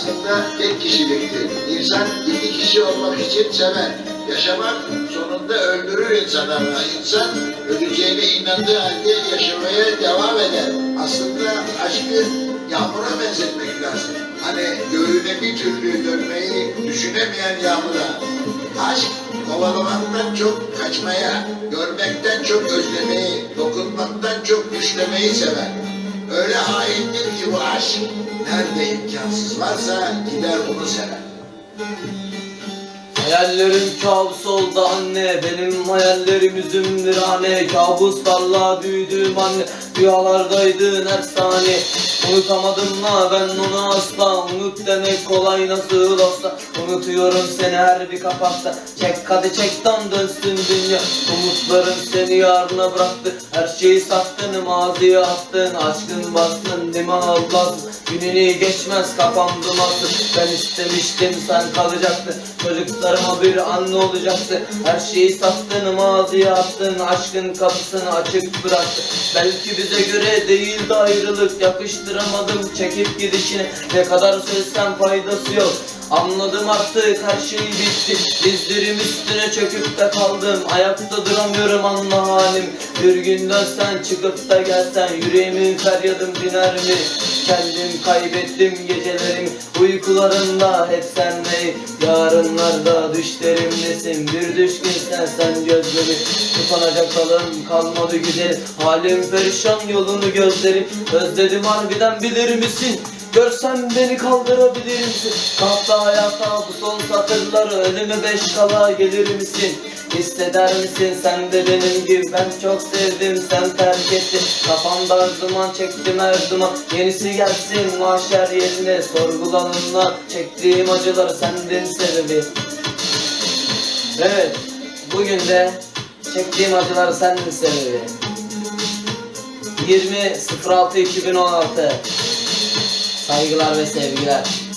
aslında tek kişiliktir. İnsan iki kişi olmak için sever. Yaşamak sonunda öldürür insanı ama insan öleceğine inandığı halde yaşamaya devam eder. Aslında aşkı yağmura benzetmek lazım. Hani göğüne bir türlü dönmeyi düşünemeyen yağmura. Aşk kovalamaktan çok kaçmaya, görmekten çok özlemeyi, dokunmaktan çok düşlemeyi sever. Öyle haindir ki bu aşk, nerede imkansız varsa gider onu sever. Hayallerim kabus oldu anne Benim hayallerim üzümdür anne Kabuslarla büyüdüm anne Rüyalardaydın her saniye. Unutamadım la ben onu asla Unut demek kolay nasıl olsa. Unutuyorum seni her bir kapakta Çek hadi çekten dönsün dünya. Umutlarım seni yarına bıraktı Her şeyi sattın maziye attın Aşkın bastın mi Allah'ım Gününü geçmez kafam dumansın Ben istemiştim sen kalacaktın. Çocuklarıma bir anne olacaktı. Her şeyi sattın maziye attın Aşkın kapısını açık bıraktın. Belki bize göre değildi ayrılık Yakıştıramadım çekip gidişini. Ne kadar söylesem faydası yok Anladım artık her şey bitti. Dizlerim üstüne çöküp de kaldım. Ayakta duramıyorum anla halim. Bir gün dönsen çıkıp da gelsen Yüreğimin feryadım diner mi? Kendim kaybettim gecelerimi Uykularımda hep senle. Yarınlarda düşlerimdesin Bir düşkün sen sen gözlerim Tutanacak dalım kalmadı güzel. Halim perişan yolunu gözlerim. Özledim harbiden bilir misin? Görsem beni kaldırabilir misin? Kahta hayata bu son satırları Önüme beş kala gelir misin? Hisseder misin sen de benim gibi? Ben çok sevdim sen terk ettin. Kafamda duman çektim her duman Yenisi gelsin mahşer yerine Sorgulanımla çektiğim acılar sendin sebebi. Evet bugün de çektiğim acılar sendin sebebi. 20.06.2016 Saygılar ve sevgiler.